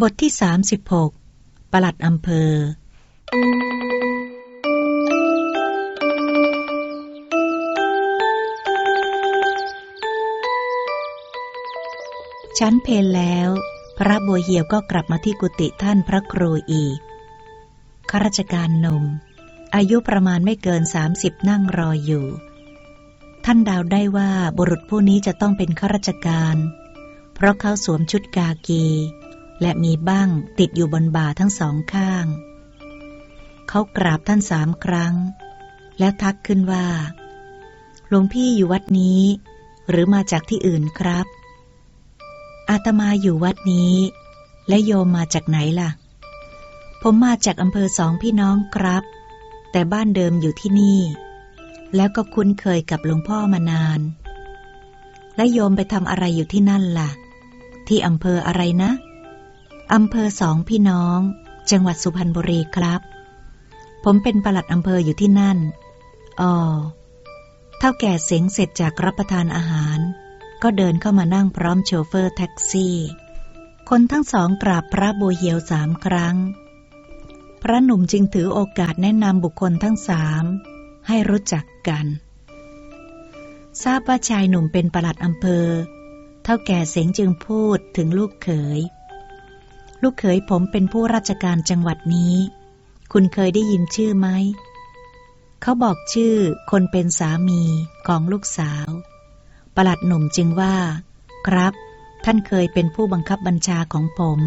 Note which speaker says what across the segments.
Speaker 1: บทที่ 36 ประหลัดอำเภอ ชั้นเพลแล้ว พระบัวเหียวก็กลับมาที่กุฏิท่านพระครูอีก ข้าราชการหนุ่ม อายุประมาณไม่เกินสามสิบนั่งรออยู่ ท่านดาวได้ว่าบุรุษผู้นี้จะต้องเป็นข้าราชการ เพราะเขาสวมชุดกากี และมีบ้างติดอยู่บนบ่าทั้งสองข้าง เขากราบท่านสามครั้ง แล้วทักขึ้นว่า หลวงพี่อยู่วัดนี้ หรือมาจากที่อื่นครับ อาตมาอยู่วัดนี้ และโยมมาจากไหนล่ะ ผมมาจากอำเภอสองพี่น้องครับ แต่บ้านเดิมอยู่ที่นี่ แล้วก็คุ้นเคยกับหลวงพ่อมานาน และโยมไปทำอะไรอยู่ที่นั่นล่ะ ที่อำเภออะไรนะ อำเภอสองพี่น้อง จังหวัดสุพรรณบุรีครับ ผมเป็นปลัดอำเภออยู่ที่นั่นอ๋อเท่าแก่เสงเสร็จจากรับประทานอาหาร ก็เดินเข้ามานั่งพร้อมโชเฟอร์แท็กซี่ คนทั้งสองกราบพระบัวเหียวสามครั้ง พระหนุ่มจึงถือโอกาสแนะนำบุคคลทั้งสามให้รู้จักกัน ทราบว่าชายหนุ่มเป็นปลัดอำเภอ เท่าแก่เสงจึงพูดถึงลูกเขย ลูกเขยผมเป็นผู้ราชการจังหวัดนี้ คุณเคยได้ยินชื่อไหม เขาบอกชื่อคนเป็นสามีของลูกสาว ประหลัดหนุ่มจึงว่า ครับ ท่านเคยเป็นผู้บังคับบัญชาของผม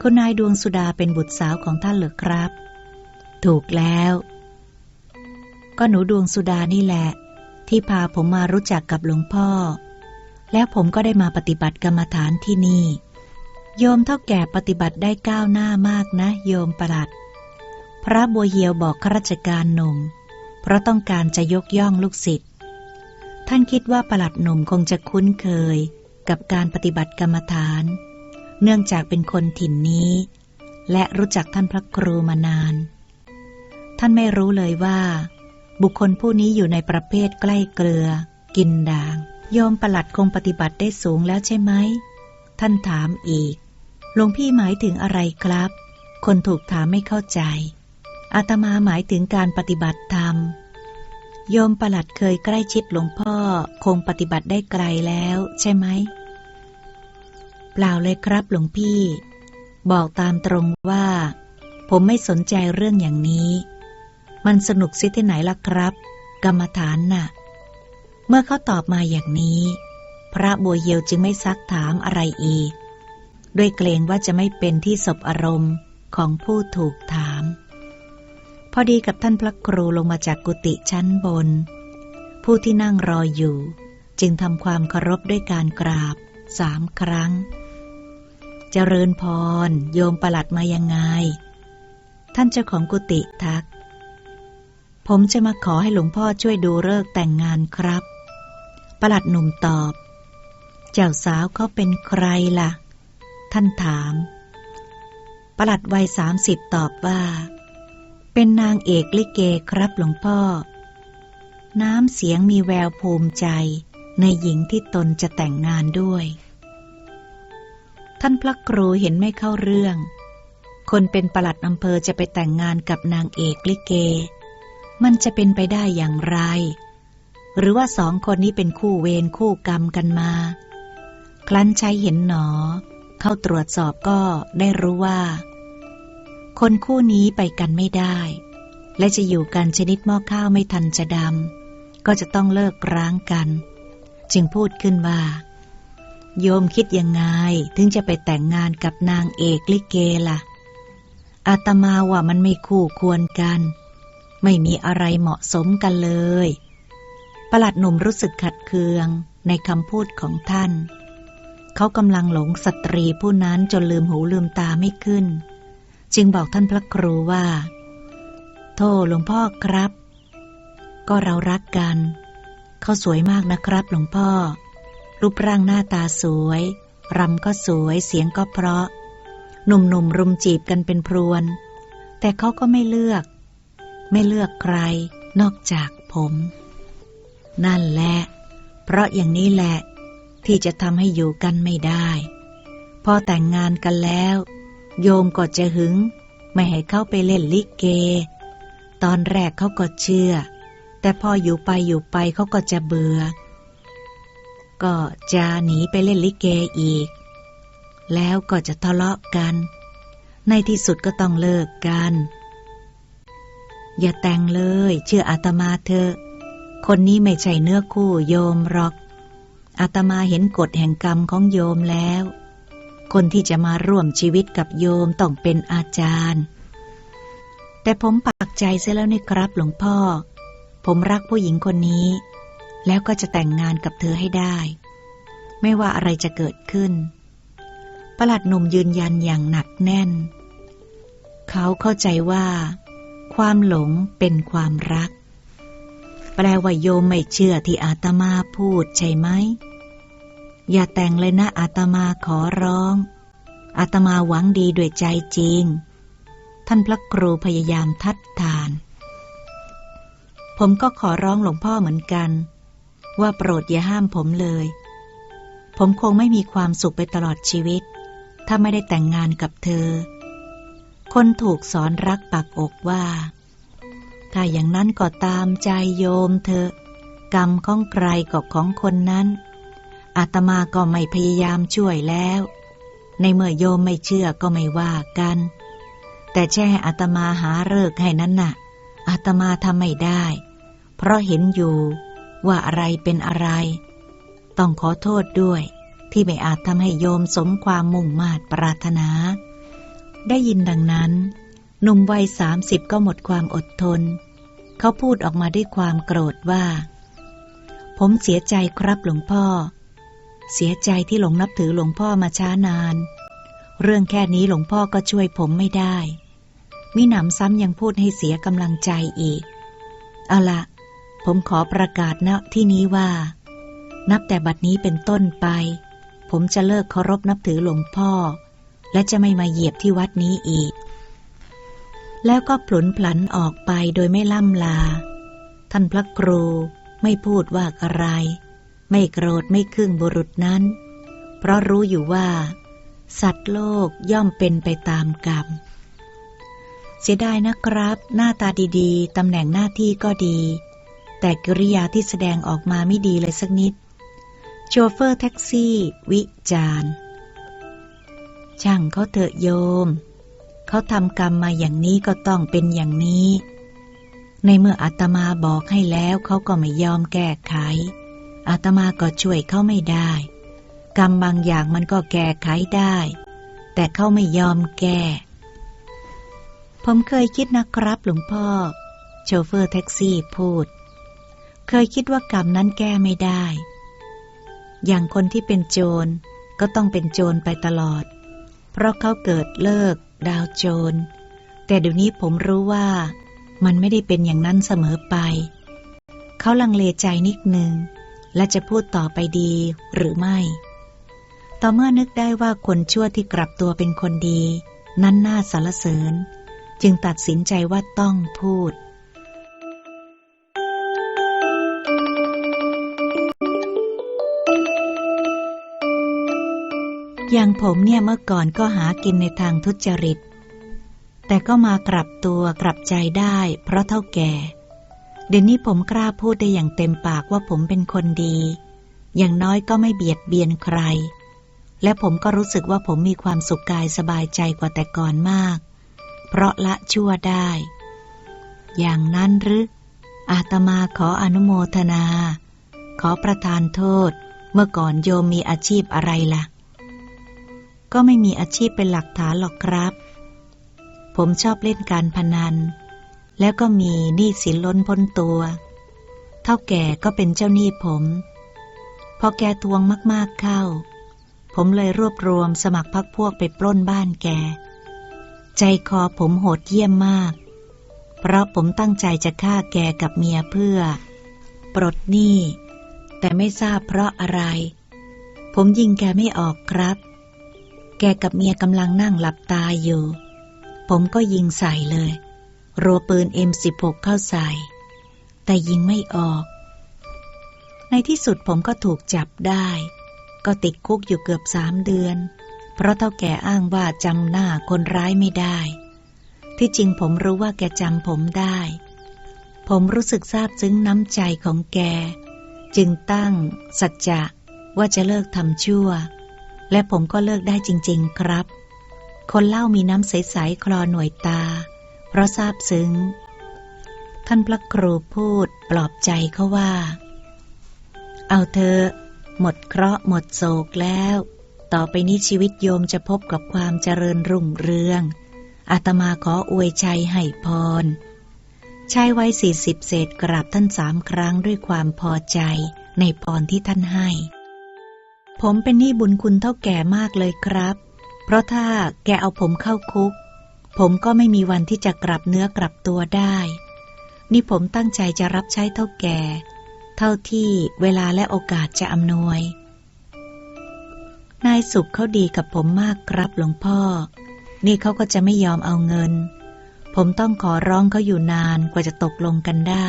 Speaker 1: คุณนายดวงสุดาเป็นบุตรสาวของท่านเหรอครับ ถูกแล้ว ก็หนูดวงสุดานี่แหละ ที่พาผมมารู้จักกับหลวงพ่อ แล้วผมก็ได้มาปฏิบัติกรรมฐานที่นี่ โยมเท่าแก่ปฏิบัติได้ก้าวหน้ามากนะ โยมประหลัด พระบัวเหียวบอกข้าราชการหนุ่ม เพราะต้องการจะยกย่องลูกศิษย์ ท่านคิดว่าประหลัดหนุ่มคงจะคุ้นเคยกับการปฏิบัติกรรมฐาน เนื่องจากเป็นคนถิ่นนี้ และรู้จักท่านพระครูมานาน ท่านไม่รู้เลยว่า บุคคลผู้นี้อยู่ในประเภทใกล้เกลือ กินด่าง โยมประหลัดคงปฏิบัติได้สูงแล้วใช่ไหม ท่านถามอีก หลวงพี่หมายถึงอะไรครับ คนถูกถามไม่เข้าใจ อาตมาหมายถึงการปฏิบัติธรรม โยมประหลัดเคยใกล้ชิดหลวงพ่อคงปฏิบัติได้ไกลแล้วใช่ไหม เปล่าเลยครับหลวงพี่ บอกตามตรงว่า ผมไม่สนใจเรื่องอย่างนี้ มันสนุกซิที่ไหนล่ะครับ กรรมฐานน่ะ เมื่อเขาตอบมาอย่างนี้ พระบัวเยียวจึงไม่ซักถามอะไรอีก ด้วยเกรงว่าจะไม่เป็นที่สบอารมณ์ของผู้ถูกถาม พอดีกับท่านพระครูลงมาจากกุฏิชั้นบน ผู้ที่นั่งรออยู่ จึงทำความเคารพด้วยการกราบสามครั้ง เจริญพร โยมประหลัดมายังไง ท่านเจ้าของกุฏิทัก ผมจะมาขอให้หลวงพ่อช่วยดูเลิกแต่งงานครับ ประหลัดหนุ่มตอบ เจ้าสาวเขาเป็นใครล่ะ ท่านถาม ประหลัดวัยสามสิบตอบว่า เป็นนางเอกลิเกครับหลวงพ่อ น้ำเสียงมีแววภูมิใจในหญิงที่ตนจะแต่งงานด้วย ท่านพระครูเห็นไม่เข้าเรื่อง คนเป็นประหลัดอำเภอจะไปแต่งงานกับนางเอกลิเก มันจะเป็นไปได้อย่างไร หรือว่าสองคนนี้เป็นคู่เวรคู่กรรมกันมา คลั้นใช้เห็นหนอ เข้าตรวจสอบก็ได้รู้ว่า คนคู่นี้ไปกันไม่ได้ และจะอยู่กันชนิดหม้อข้าวไม่ทันจะดำก็จะต้องเลิกร้างกัน จึงพูดขึ้นว่า โยมคิดยังไงถึงจะไปแต่งงานกับนางเอกลิเกล่ะ อาตมาว่ามันไม่คู่ควรกัน ไม่มีอะไรเหมาะสมกันเลยประหลัดหนุ่มรู้สึกขัดเคืองในคำพูดของท่าน เขากำลังหลงสตรีผู้นั้นจนลืมหูลืมตาไม่ขึ้น จึงบอกท่านพระครูว่า โทษหลวงพ่อครับ ก็เรารักกัน เขาสวยมากนะครับหลวงพ่อ รูปร่างหน้าตาสวยรำก็สวยเสียงก็เพราะ หนุ่มๆรุมจีบกันเป็นพรวน แต่เขาก็ไม่เลือก ไม่เลือกใคร นอกจากผม นั่นแหละ เพราะอย่างนี้แหละ ที่จะทำให้อยู่กันไม่ได้ พอแต่งงานกันแล้ว โยมก็จะหึง ไม่ให้เข้าไปเล่นลิเก ตอนแรกเขาก็เชื่อ แต่พออยู่ไปอยู่ไปเขาก็จะเบื่อ ก็จะหนีไปเล่นลิเกอีก แล้วก็จะทะเลาะกัน ในที่สุดก็ต้องเลิกกัน อย่าแต่งเลย เชื่ออาตมาเถอคนนี้ไม่ใช่เนื้อคู่โยมหรอก อาตมาเห็นกฎแห่งกรรมของโยมแล้ว คนที่จะมาร่วมชีวิตกับโยมต้องเป็นอาจารย์ แต่ผมปักใจเสียแล้วนี่ครับหลวงพ่อ ผมรักผู้หญิงคนนี้ แล้วก็จะแต่งงานกับเธอให้ได้ ไม่ว่าอะไรจะเกิดขึ้น ประหลัดหนุ่มยืนยันอย่างหนักแน่น เขาเข้าใจว่า ความหลงเป็นความรัก แปลว่าโยมไม่เชื่อที่อาตมาพูดใช่ไหม อย่าแต่งเลยนะอาตมาขอร้อง อาตมาหวังดีด้วยใจจริง ท่านพระครูพยายามทัดทาน ผมก็ขอร้องหลวงพ่อเหมือนกัน ว่าโปรดอย่าห้ามผมเลย ผมคงไม่มีความสุขไปตลอดชีวิต ถ้าไม่ได้แต่งงานกับเธอ คนถูกสอนรักปักอกว่า ถ้าอย่างนั้นก็ตามใจโยมเธอะ กรรมของใครก็ของคนนั้น อาตมาก็ไม่พยายามช่วยแล้ว ในเมื่อโยมไม่เชื่อก็ไม่ว่ากัน แต่แช่อาตมาหาเลิกให้นั้นน่ะ อาตมาทำไม่ได้ เพราะเห็นอยู่ว่าอะไรเป็นอะไร ต้องขอโทษด้วย ที่ไม่อาจทำให้โยมสมความมุ่งมา่ปรารถนา ได้ยินดังนั้นหนุ่มวัยสามสิบก็หมดความอดทน เขาพูดออกมาด้วยความโกรธว่า ผมเสียใจครับหลวงพ่อ เสียใจที่หลงนับถือหลวงพ่อมาช้านาน เรื่องแค่นี้หลวงพ่อก็ช่วยผมไม่ได้มิหนำซ้ำยังพูดให้เสียกำลังใจอีก เอาละผมขอประกาศณที่นี้ว่า นับแต่บัดนี้เป็นต้นไป ผมจะเลิกเคารพนับถือหลวงพ่อ และจะไม่มาเหยียบที่วัดนี้อีก แล้วก็ผลุนพลันออกไปโดยไม่ล่ำลา ท่านพระครูไม่พูดว่าอะไร ไม่โกรธไม่ครึ่งบุรุษนั้น เพราะรู้อยู่ว่า สัตว์โลกย่อมเป็นไปตามกรรม เสียดายนะครับ หน้าตาดีๆ ตำแหน่งหน้าที่ก็ดี แต่กิริยาที่แสดงออกมาไม่ดีเลยสักนิด โชเฟอร์แท็กซี่ วิจารณ์ช่างเขาเถอะโยม เขาทำกรรมมาอย่างนี้ก็ต้องเป็นอย่างนี้ ในเมื่ออาตมาบอกให้แล้วเขาก็ไม่ยอมแก้ไข อาตมาก็ช่วยเขาไม่ได้ กรรมบางอย่างมันก็แก้ไขได้ แต่เขาไม่ยอมแก้ ผมเคยคิดนะครับหลวงพ่อ โชเฟอร์แท็กซี่พูด เคยคิดว่ากรรมนั้นแก้ไม่ได้ อย่างคนที่เป็นโจรก็ต้องเป็นโจรไปตลอด เพราะเขาเกิดเลิก ดาวโจร แต่เดี๋ยวนี้ผมรู้ว่ามันไม่ได้เป็นอย่างนั้นเสมอไป เขาลังเลใจนิดนึง และจะพูดต่อไปดีหรือไม่ ต่อเมื่อนึกได้ว่าคนชั่วที่กลับตัวเป็นคนดี นั้นน่าสรรเสริญ จึงตัดสินใจว่าต้องพูด อย่างผมเนี่ยเมื่อก่อนก็หากินในทางทุจริต แต่ก็มากลับตัวกลับใจได้ เพราะเท่าแก่ เดี๋ยวนี้ผมกล้าพูดได้อย่างเต็มปากว่าผมเป็นคนดี อย่างน้อยก็ไม่เบียดเบียนใคร และผมก็รู้สึกว่าผมมีความสุขกายสบายใจกว่าแต่ก่อนมาก เพราะละชั่วได้ อย่างนั้นหรืออาตมาขออนุโมทนา ขอประทานโทษ เมื่อก่อนโยมมีอาชีพอะไรล่ะ ก็ไม่มีอาชีพเป็นหลักฐานหรอกครับ ผมชอบเล่นการพนัน แล้วก็มีหนี้สินล้นพ้นตัว เท่าแก่ก็เป็นเจ้าหนี้ผม พอแกทวงมากๆเข้า ผมเลยรวบรวมสมัครพักพวกไปปล้นบ้านแก ใจคอผมโหดเยี่ยมมาก เพราะผมตั้งใจจะฆ่าแกกับเมียเพื่อ ปลดหนี้แต่ไม่ทราบเพราะอะไร ผมยิงแกไม่ออกครับ แกกับเมียกำลังนั่งหลับตาอยู่ ผมก็ยิงใส่เลย รัวปืน M16 เข้าใส่ แต่ยิงไม่ออก ในที่สุดผมก็ถูกจับได้ ก็ติดคุกอยู่เกือบสามเดือน เพราะเท่าแก่อ้างว่าจำหน้าคนร้ายไม่ได้ ที่จริงผมรู้ว่าแกจำผมได้ ผมรู้สึกซาบซึ้งน้ำใจของแก จึงตั้งสัจจะว่าจะเลิกทำชั่ว และผมก็เลิกได้จริง ๆ ครับ คนเล่ามีน้ำใส ๆ คลอหน่วยตา เพราะซาบซึ้ง ท่านพระครูพูดปลอบใจเขาว่า เอาเธอ หมดเคราะห์หมดโศกแล้ว ต่อไปนี้ชีวิตโยมจะพบกับความเจริญรุ่งเรือง อาตมาขออวยชัยให้พรชายวัยสี่สิบเศษกราบท่านสามครั้งด้วยความพอใจในพรที่ท่านให้ ผมเป็นหนี้บุญคุณเท่าแก่มากเลยครับ เพราะถ้าแกเอาผมเข้าคุก ผมก็ไม่มีวันที่จะกลับเนื้อกลับตัวได้ นี่ผมตั้งใจจะรับใช้เท่าแก่ เท่าที่เวลาและโอกาสจะอำนวย นายสุขเขาดีกับผมมากครับหลวงพ่อ นี่เขาก็จะไม่ยอมเอาเงิน ผมต้องขอร้องเขาอยู่นานกว่าจะตกลงกันได้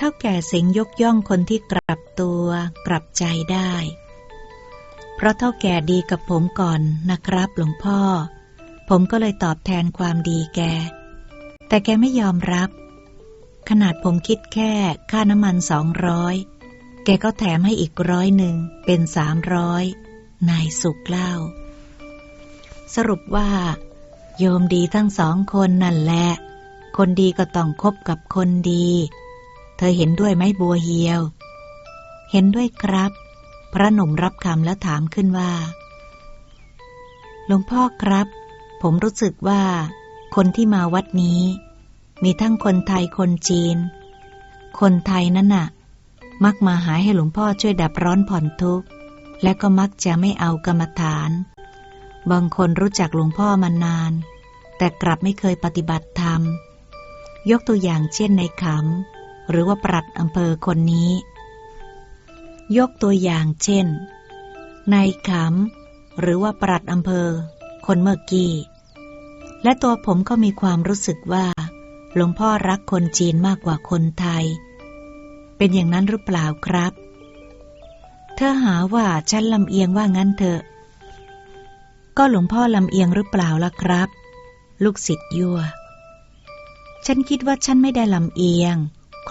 Speaker 1: เท่าแก่เสงยกย่องคนที่กลับตัวกลับใจได้ เพราะเท่าแก่ดีกับผมก่อนนะครับหลวงพ่อ ผมก็เลยตอบแทนความดีแก แต่แกไม่ยอมรับ ขนาดผมคิดแค่ค่าน้ำมันสองร้อยแกก็แถมให้อีกร้อยหนึ่งเป็นสามร้อยนายสุกเล่า สรุปว่า โยมดีทั้งสองคนนั่นแหละ คนดีก็ต้องคบกับคนดี เธอเห็นด้วยไหมบัวเฮียว เห็นด้วยครับ พระหนุ่มรับคำแล้วถามขึ้นว่า หลวงพ่อครับ ผมรู้สึกว่า คนที่มาวัดนี้ มีทั้งคนไทยคนจีน คนไทยนั่นน่ะ มักมาหาให้หลวงพ่อช่วยดับร้อนผ่อนทุกข์ และก็มักจะไม่เอากรรมฐาน บางคนรู้จักหลวงพ่อมานาน แต่กลับไม่เคยปฏิบัติธรรม ยกตัวอย่างเช่นในขำ หรือว่าปรัดอำเภอคนนี้ ยกตัวอย่างเช่นในขำหรือว่าปรัดอำเภอ คนเมื่อกี้ และตัวผมก็มีความรู้สึกว่า หลวงพ่อรักคนจีนมากกว่าคนไทย เป็นอย่างนั้นหรือเปล่าครับ เธอหาว่าฉันลำเอียงว่างั้นเถอะ ก็หลวงพ่อลำเอียงหรือเปล่าล่ะครับ ลูกศิษย์ยั่วฉันคิดว่าฉันไม่ได้ลำเอียง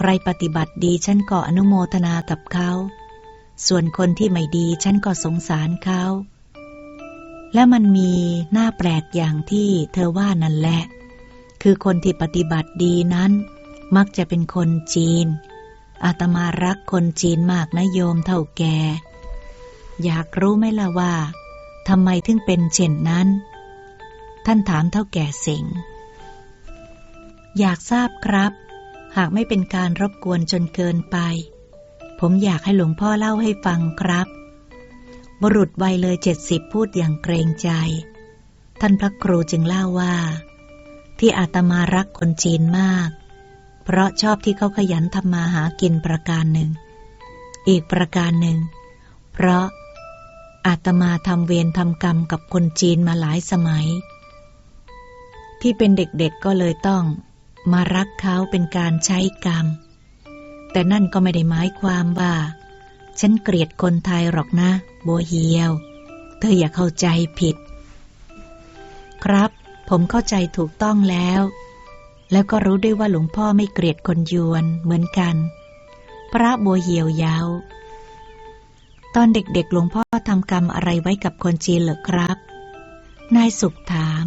Speaker 1: ใครปฏิบัติดีฉันก็อนุโมทนากับเขา ส่วนคนที่ไม่ดีฉันก็สงสารเขา และมันมีหน้าแปลกอย่างที่เธอว่านั่นแหละ คือคนที่ปฏิบัติดีนั้น มักจะเป็นคนจีน อาตมารักคนจีนมากนะโยมเท่าแก อยากรู้ไหมล่ะว่าทำไมถึงเป็นเช่นนั้น ท่านถามเท่าแก่สิง อยากทราบครับ หากไม่เป็นการรบกวนจนเกินไป ผมอยากให้หลวงพ่อเล่าให้ฟังครับ บุรุษวัยเลยเจ็ดสิบพูดอย่างเกรงใจ ท่านพระครูจึงเล่าว่า ที่อาตมารักคนจีนมาก เพราะชอบที่เขาขยันทำมาหากินประการหนึ่ง อีกประการหนึ่ง เพราะอาตมาทำเวรทำกรรมกับคนจีนมาหลายสมัย ที่เป็นเด็กๆก็เลยต้อง มารักเขาเป็นการใช้กรรม แต่นั่นก็ไม่ได้หมายความว่า ฉันเกลียดคนไทยหรอกนะโบเฮียว เธออย่าเข้าใจผิด ครับ ผมเข้าใจถูกต้องแล้ว แล้วก็รู้ด้วยว่าหลวงพ่อไม่เกลียดคนยวนเหมือนกัน พระบัวเหียวยาวตอนเด็กๆ หลวงพ่อทำกรรมอะไรไว้กับคนจีนเหรอครับ นายสุขถาม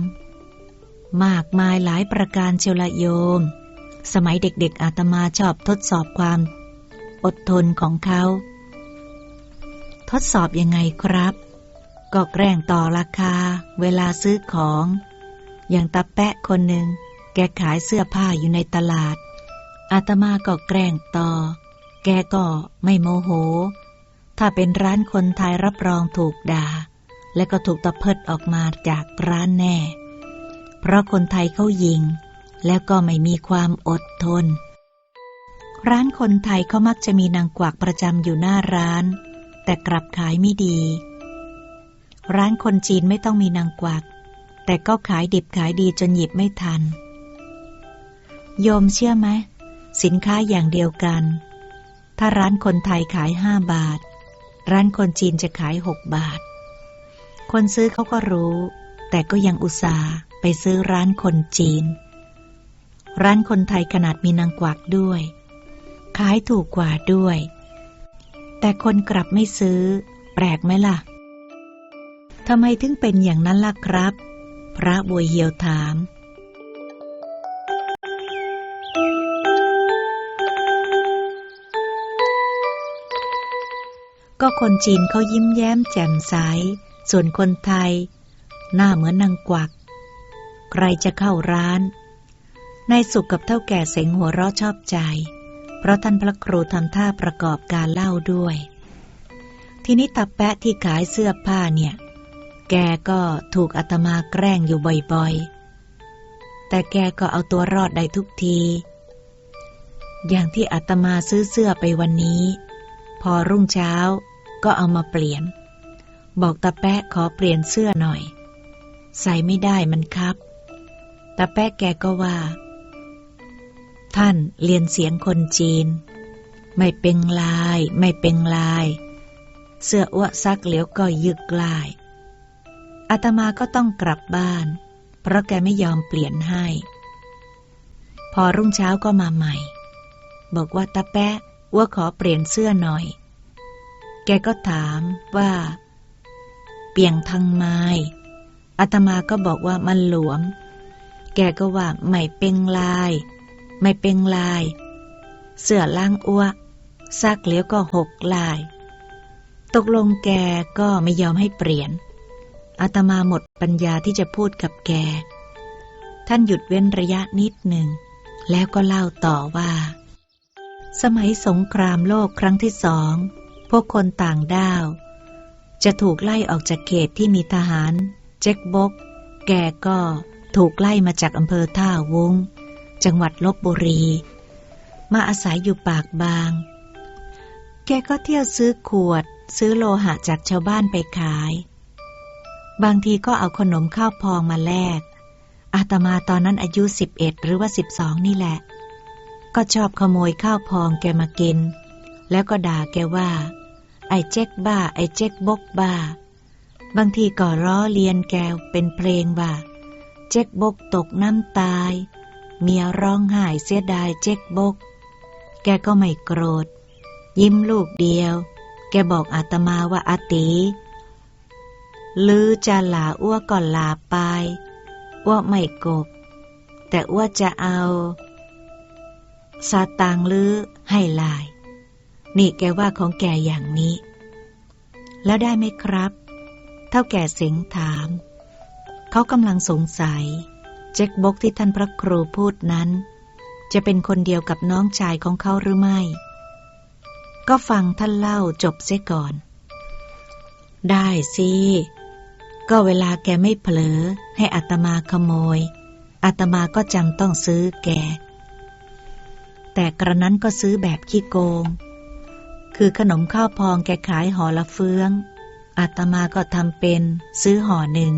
Speaker 1: มากมายหลายประการเชลละโยม สมัยเด็กๆอาตมาชอบทดสอบความ อดทนของเขา ทดสอบยังไงครับ ก็แกล้งต่อราคา เวลาซื้อของ อย่างตาแปะคนหนึ่งแกขายเสื้อผ้าอยู่ในตลาด อาตมาก็แกล้งต่อ แกก็ไม่โมโห ถ้าเป็นร้านคนไทยรับรองถูกด่า และก็ถูกตะเพิดออกมาจากร้านแน่ เพราะคนไทยเขายิง แล้วก็ไม่มีความอดทน ร้านคนไทยเขามักจะมีนางกวักประจำอยู่หน้าร้าน แต่กลับขายไม่ดี ร้านคนจีนไม่ต้องมีนางกวัก แต่ก็ขายดิบขายดีจนหยิบไม่ทัน โยมเชื่อไหมสินค้าอย่างเดียวกัน ถ้าร้านคนไทยขายห้าบาท ร้านคนจีนจะขายหกบาท คนซื้อเขาก็รู้ แต่ก็ยังอุตส่าห์ ไปซื้อร้านคนจีน ร้านคนไทยขนาดมีนางกวักด้วย ขายถูกกว่าด้วย แต่คนกลับไม่ซื้อ แปลกไหมล่ะทำไมถึงเป็นอย่างนั้นล่ะครับ พระบัวเหียวถามก็คนจีนเขายิ้มแย้มแจ่มใส ส่วนคนไทย หน้าเหมือนนางกวัก ใครจะเข้าร้านนายสุขกับเท่าแก่เสงหัวเราะชอบใจ เพราะท่านพระครูทำท่าประกอบการเล่าด้วย ทีนี้ตาแปะที่ขายเสื้อผ้าเนี่ย แกก็ถูกอาตมาแกล้งอยู่บ่อยๆ แต่แกก็เอาตัวรอดได้ทุกที อย่างที่อาตมาซื้อเสื้อไปวันนี้ พอรุ่งเช้าก็เอามาเปลี่ยน บอกตาแปะขอเปลี่ยนเสื้อหน่อย ใส่ไม่ได้มันครับ ตาแป๊ะแกก็ว่า ท่านเรียนเสียงคนจีน ไม่เป็นลาย ไม่เป็นลาย เสื้ออ้วซักเหลียวก็ยึกลายอาตมาก็ต้องกลับบ้าน เพราะแกไม่ยอมเปลี่ยนให้ พอรุ่งเช้าก็มาใหม่ บอกว่าตาแปะว่าขอเปลี่ยนเสื้อหน่อย แกก็ถามว่า เปียงทางไม้อาตมาก็บอกว่ามันหลวม แกก็ว่าไม่เป็นลาย ไม่เป็นลาย เสื้อล่างอ้วซักเหลียวก็หกลาย ตกลงแกก็ไม่ยอมให้เปลี่ยนอาตมาหมดปัญญาที่จะพูดกับแก ท่านหยุดเว้นระยะนิดหนึ่ง แล้วก็เล่าต่อว่า สมัยสงครามโลกครั้งที่สอง พวกคนต่างด้าว จะถูกไล่ออกจากเขตที่มีทหาร เจ๊กบก แกก็ ถูกไล่มาจากอำเภอท่าวง จังหวัดลบบุรี มาอาศัยอยู่ปากบาง แกก็เที่ยวซื้อขวด ซื้อโลหะจากชาวบ้านไปขาย บางทีก็เอาขนมข้าวพองมาแลก อาตมาตอนนั้นอายุสิบเอ็ดหรือว่าสิบสองนี่แหละ ก็ชอบขโมยข้าวพองแกมากิน แล้วก็ด่าแกว่า ไอ้เจ๊กบ้า ไอ้เจ๊กบกบ้า บางทีก็ล้อเลียนแกเป็นเพลงว่า เจ๊กบกตกน้ำตาย เมียร้องไห้เสียดายเจ๊กบก แกก็ไม่โกรธ ยิ้มลูกเดียว แกบอกอาตมาว่าอาติลือจะหลาอ้วก่อนลาไป อ้วไม่กบ แต่อ้วจะเอาซาตางลือให้ลาย นี่แกว่าของแกอย่างนี้ แล้วได้ไหมครับ เท่าแก่เสียงถาม เขากำลังสงสัย เจ๊กบกที่ท่านพระครูพูดนั้น จะเป็นคนเดียวกับน้องชายของเขาหรือไม่ ก็ฟังท่านเล่าจบเสียก่อน ได้สิ ก็เวลาแกไม่เผลอ ให้อัตมาขโมยอัตมาก็จำต้องซื้อแก แต่กระนั้นก็ซื้อแบบขี้โกง คือขนมข้าวพองแกขายห่อละเฟืองอาตมาก็ทำเป็นซื้อห่อหนึ่ง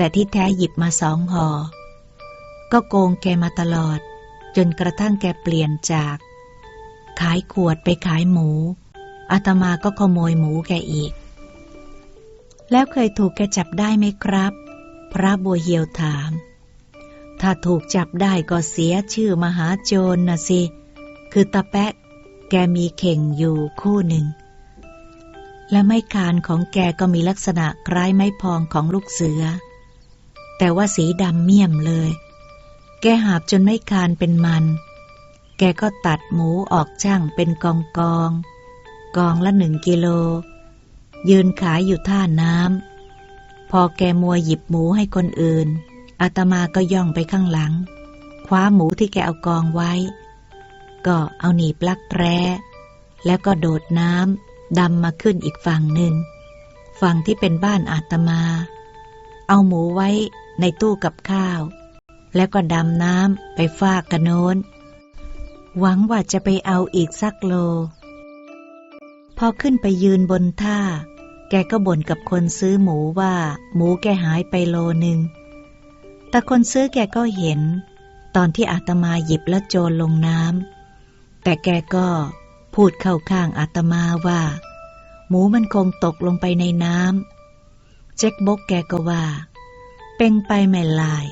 Speaker 1: แต่ที่แท้หยิบมาสองห่อ ก็โกงแกมาตลอด จนกระทั่งแกเปลี่ยนจาก ขายขวดไปขายหมู อาตมาก็ขโมยหมูแกอีก แล้วเคยถูกแกจับได้ไหมครับ พระบัวเหียวถาม ถ้าถูกจับได้ก็เสียชื่อมหาโจรนะสิ คือตาแปะ แกมีเข่งอยู่คู่หนึ่งและไม้คานของแกก็มีลักษณะคล้ายไม้พองของลูกเสือ แต่ว่าสีดำเมี่ยมเลย แกหาบจนไม้คานเป็นมัน แกก็ตัดหมูออกช่างเป็นกองกอง กองละหนึ่งกิโล ยืนขายอยู่ท่าน้ำ พอแกมัวหยิบหมูให้คนอื่น อาตมาก็ย่องไปข้างหลัง คว้าหมูที่แกเอากองไว้ ก็เอาหนีบลักแร้แล้วก็โดดน้ำดำมาขึ้นอีกฝั่งหนึ่งฝั่งที่เป็นบ้านอาตมา เอาหมูไว้ ในตู้กับข้าว แล้วก็ดำน้ำไปฟากกระโน้น หวังว่าจะไปเอาอีกสักโล พอขึ้นไปยืนบนท่า แกก็บ่นกับคนซื้อหมูว่า หมูแกหายไปโลหนึ่งแต่คนซื้อแกก็เห็น ตอนที่อาตมาหยิบแล้วโจรลงน้ำแต่แกก็พูดเข้าข้างอาตมาว่า หมูมันคงตกลงไปในน้ำเจ๊กบกแกก็ว่า เป็นไปไม่ลาย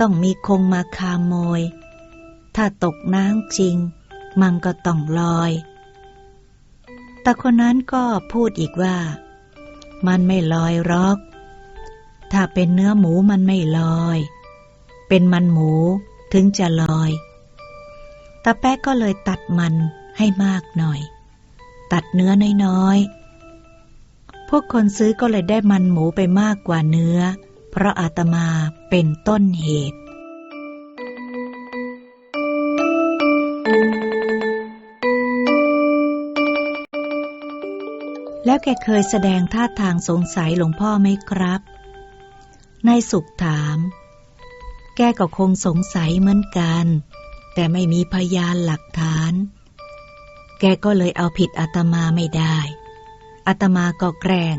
Speaker 1: ต้องมีคงมาคาโมย ถ้าตกน้ำจริง มันก็ต้องลอย แต่คนนั้นก็พูดอีกว่า มันไม่ลอยรอก ถ้าเป็นเนื้อหมูมันไม่ลอย เป็นมันหมูถึงจะลอยตาแป๊กก็เลยตัดมันให้มากหน่อย ตัดเนื้อน้อยๆพวกคนซื้อก็เลยได้มันหมูไปมากกว่าเนื้อ เพราะอาตมาเป็นต้นเหตุ แล้วแกเคยแสดงท่าทางสงสัยหลวงพ่อไหมครับนายสุขถาม แกก็คงสงสัยเหมือนกัน แต่ไม่มีพยานหลักฐาน แกก็เลยเอาผิดอาตมาไม่ได้อาตมาก็แกล้ง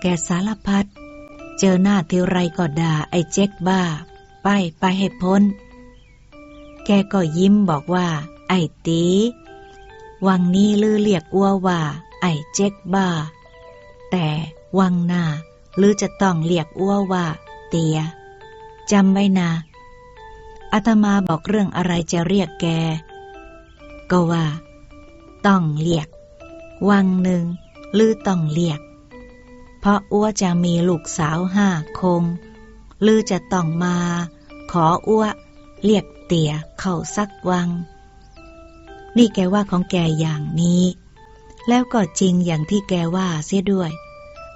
Speaker 1: แกสารพัด จอหน้าทีไรก็ด่าไอ้เจ๊กบ้า ไปไปให้พ้น แกก็ยิ้มบอกว่า ไอ้ตีวังนี้ลือเรียกอ้วว่า ไอ้เจ๊กบ้า แต่วังหน้าลือจะต้องเรียกอ้วว่า เตียจำไว้นะอาตมาบอกเรื่องอะไรจะเรียกแก ก็ว่า ต้องเรียก วังหนึ่งลือต้องเรียก เพราะอ้วจะมีลูกสาวห้าคง ลือจะต้องมา ขออ้วเรียกเตี่ยเข้าสักวัง นี่แกว่าของแกอย่างนี้ แล้วก็จริงอย่างที่แกว่าเสียด้วย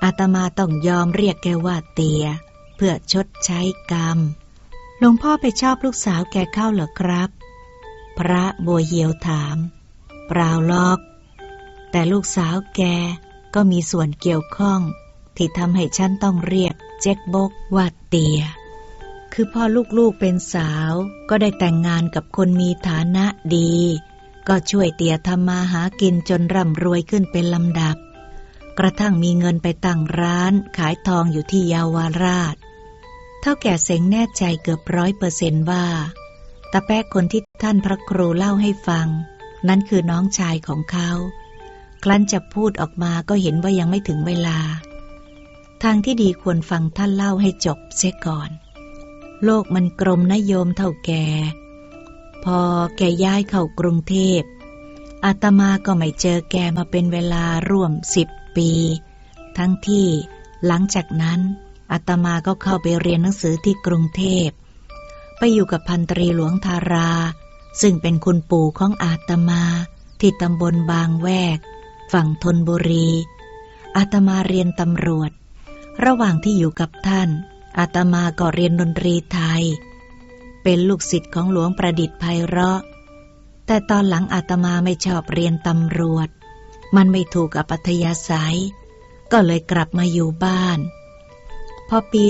Speaker 1: อาตมาต้องยอมเรียกแกว่าเตีย เพื่อชดใช้กรรม หลวงพ่อไปชอบลูกสาวแกเข้าเหรอครับ พระบัวเหียวถาม เปล่าลอก แต่ลูกสาวแกก็มีส่วนเกี่ยวข้อง ที่ทำให้ฉันต้องเรียกเจ๊กบกว่าเตีย คือพ่อลูกๆเป็นสาว ก็ได้แต่งงานกับคนมีฐานะดี ก็ช่วยเตียทำมาหากินจนร่ำรวยขึ้นเป็นลำดับ กระทั่งมีเงินไปตั้งร้านขายทองอยู่ที่เยาวราช เท่าแก่เสงแน่ใจเกือบร้อยเปอร์เซนต์ว่าตาแป๊กคนที่ท่านพระครูเล่าให้ฟัง นั่นคือน้องชายของเขา ครั้นจะพูดออกมาก็เห็นว่ายังไม่ถึงเวลา ทางที่ดีควรฟังท่านเล่าให้จบเสียก่อน โลกมันกลมนะโยมเท่าแก พอแกย้ายเข้ากรุงเทพ อาตมาก็ไม่เจอแกมาเป็นเวลาร่วมสิบปี ทั้งที่หลังจากนั้นอาตมาก็เข้าไปเรียนหนังสือที่กรุงเทพ ไปอยู่กับพันตรีหลวงทารา ซึ่งเป็นคุณปู่ของอาตมาที่ตำบลบางแวก ฝั่งธนบุรี อาตมาเรียนตำรวจ ระหว่างที่อยู่กับท่าน อาตมาก็เรียนดนตรีไทย เป็นลูกศิษย์ของหลวงประดิษฐ์ไพเราะ แต่ตอนหลังอาตมาไม่ชอบเรียนตำรวจ มันไม่ถูกกับปัธยาศัย ก็เลยกลับมาอยู่บ้าน พอปี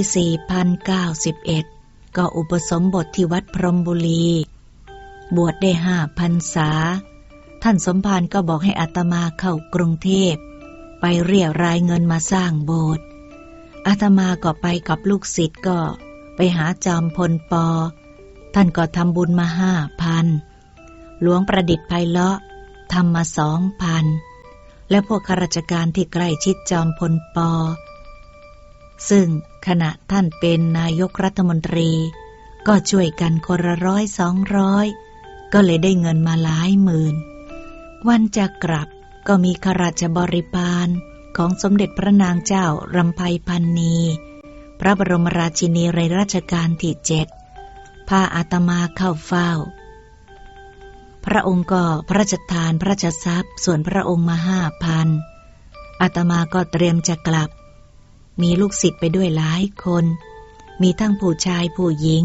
Speaker 1: 4091 ก็อุปสมบทที่วัดพรหมบุรี บวชได้ห้าพรรษา ท่านสมภารก็บอกให้อาตมาเข้ากรุงเทพ ไปเรียรายเงินมาสร้างโบสถ์ อาตมาก็ไปกับลูกศิษย์ก็ ไปหาจอมพลปอ ท่านก็ทำบุญมาห้าพันหลวงประดิษฐ์ไพเราะทำมาสองพันและพวกข้าราชการที่ใกล้ชิดจอมพลปอ ซึ่งขณะท่านเป็นนายกรัฐมนตรี ก็ช่วยกันคนละร้อยสองร้อยก็เลยได้เงินมาหลายหมื่น วันจะกลับก็มีข้าราชบริพาร ของสมเด็จพระนางเจ้ารำไพพันนี พระบรมราชินีในรัชกาลที่เจ็ดพาอาตมาเข้าเฝ้า พระองค์ก็พระราชทานพระราชทรัพย์ ส่วนพระองค์มาห้าพันอาตมาก็เตรียมจะกลับ มีลูกศิษย์ไปด้วยหลายคน มีทั้งผู้ชายผู้หญิง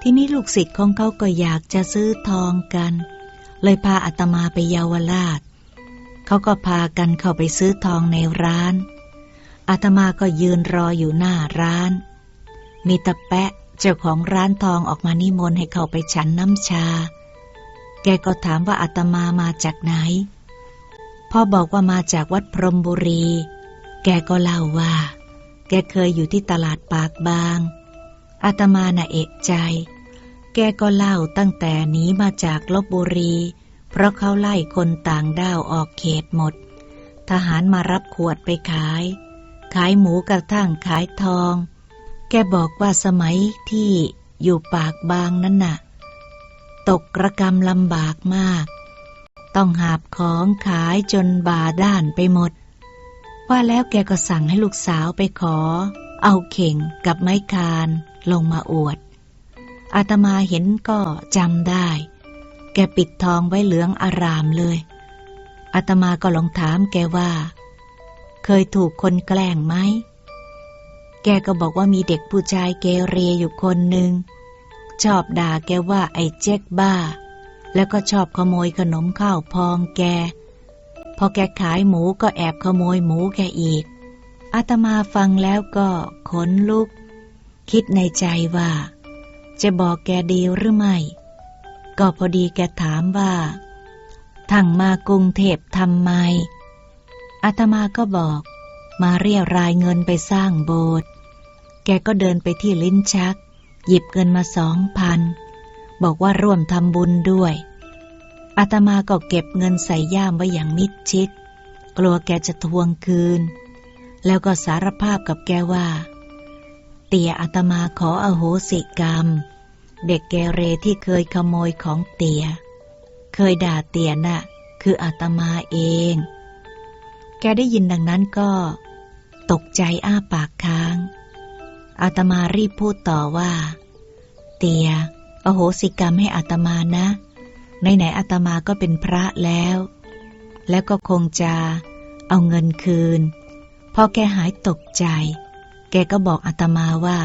Speaker 1: ที่นี่ลูกศิษย์ของเขาก็อยากจะซื้อทองกัน เลยพาอาตมาไปเยาวราช เขาก็พากันเข้าไปซื้อทองในร้าน อาตมาก็ยืนรออยู่หน้าร้าน มีตะแปะเจ้าของร้านทองออกมานิมนต์ให้เข้าไปฉันน้ำชา แกก็ถามว่าอาตมามาจากไหน พ่อบอกว่ามาจากวัดพรหมบุรี แกก็เล่าว่า แกเคยอยู่ที่ตลาดปากบาง อาตมาน่ะเอกใจ แกก็เล่าตั้งแต่หนีมาจากลบบุรี เพราะเขาไล่คนต่างด้าวออกเขตหมด ทหารมารับขวดไปขาย ขายหมูกระทั่งขายทอง แกบอกว่าสมัยที่อยู่ปากบางนั้นน่ะตกระกรรมลำบากมาก ต้องหาบของขายจนบาด้านไปหมด ว่าแล้วแกก็สั่งให้ลูกสาวไปขอ เอาเข่งกับไม้คานลงมาอวดอาตมาเห็นก็จำได้ แกปิดทองไว้เหลืองอารามเลยอาตมาก็ลองถามแกว่า เคยถูกคนแกล้งไหม แกก็บอกว่ามีเด็กผู้ชายเกเรอยู่คนหนึ่งชอบด่าแกว่าไอ้เจ๊กบ้า แล้วก็ชอบขโมยขนมข้าวพองแก พอแกขายหมูก็แอบขโมยหมูแกอีกอาตมาฟังแล้วก็ขนลุก คิดในใจว่า จะบอกแกดีหรือไม่ ก็พอดีแกถามว่าทั้งมากรุงเทพทำไมอาตมาก็บอก มาเรียรายเงินไปสร้างโบสถ์แกก็เดินไปที่ลิ้นชัก หยิบเงินมาสองพันบอกว่าร่วมทำบุญด้วยอาตมาก็เก็บเงินใส่ย่ามไว้อย่างมิดชิด กลัวแกจะทวงคืน แล้วก็สารภาพกับแกว่า เตียอาตมาขออโหสิกรรม เด็กแกเรที่เคยขโมยของเตีย เคยด่าเตียน่ะ คืออาตมาเอง แกได้ยินดังนั้นก็ ตกใจอ้าปากค้าง อาตมารีบพูดต่อว่า เตีย อโหสิกรรมให้อาตมานะไหนๆอาตมาก็เป็นพระแล้ว แล้วก็คงจะเอาเงินคืน พอแกหายตกใจ แกก็บอกอาตมาว่า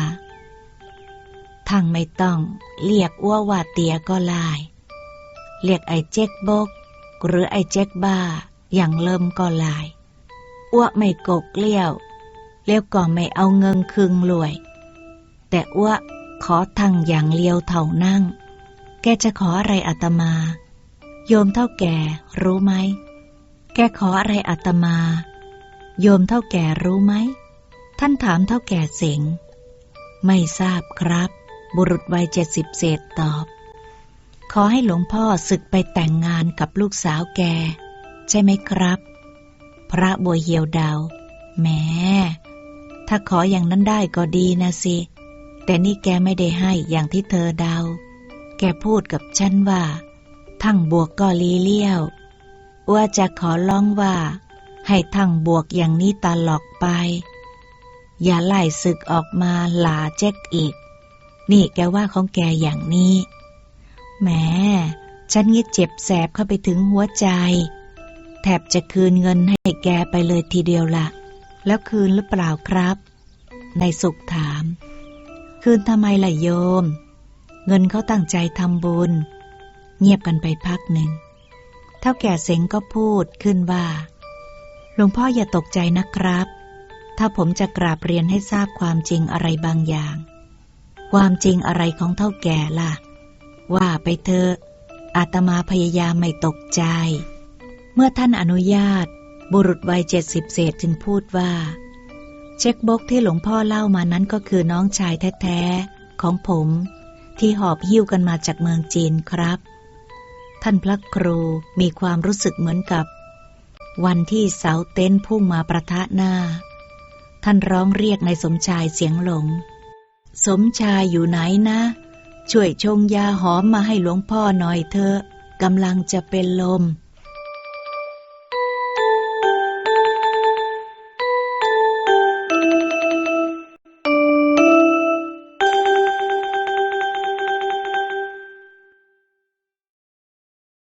Speaker 1: ทั้งไม่ต้อง เรียกอ้วว่าเตียก็ลาย เรียกไอ้เจ๊กบก หรือไอ้เจ๊กบ้า อย่างเริ่มก็ลายอ้วไม่กกเลี้ยวเลี้ยวก็ไม่เอาเงินคืงรวย แต่อ้วขอทั้งอย่างเลียวเท่านั่ง แกจะขออะไรอาตมา โยมเท่าแก่รู้ไหม แกขออะไรอาตมา โยมเท่าแก่รู้ไหม ท่านถามเท่าแก่เสงไม่ทราบครับ บุรุษวัยเจ็ดสิบเศษตอบ ขอให้หลวงพ่อศึกไปแต่งงานกับลูกสาวแก ใช่ไหมครับ พระบัวเหี่ยวดาวแหมถ้าขออย่างนั้นได้ก็ดีนะสิ แต่นี่แกไม่ได้ให้อย่างที่เธอเดา แกพูดกับฉันว่า ทั้งบวกก็ลีเลี้ยว ว่าจะขอร้องว่า ให้ทั้งบวกอย่างนี้ตลอกไป อย่าไล่ศึกออกมาหลาเจ๊กอีก นี่แกว่าของแกอย่างนี้แหมฉันงี้เจ็บแสบเข้าไปถึงหัวใจ แทบจะคืนเงินให้แกไปเลยทีเดียวละแล้วคืนหรือเปล่าครับ ในสุขถาม คืนทำไมล่ะโยม เงินเขาตั้งใจทำบุญ เงียบกันไปพักหนึ่ง เท่าแก่เสงก็พูดขึ้นว่า หลวงพ่ออย่าตกใจนะครับ ถ้าผมจะกราบเรียนให้ทราบความจริงอะไรบางอย่าง ความจริงอะไรของเท่าแก่ล่ะ ว่าไปเถอะอาตมาพยายามไม่ตกใจ เมื่อท่านอนุญาต บุรุษวัยเจ็ดสิบเศษจึงพูดว่า เช็คบกที่หลวงพ่อเล่ามานั้นก็คือน้องชายแท้ๆ ของผม ที่หอบหิ้วกันมาจากเมืองจีนครับ ท่านพระครูมีความรู้สึกเหมือนกับ วันที่เสาเต็นท์พุ่งมาประทะหน้า ท่านร้องเรียกในสมชายเสียงหลง สมชายอยู่ไหนนะ ช่วยชงยาหอมมาให้หลวงพ่อหน่อยเถอะกำลังจะเป็นลม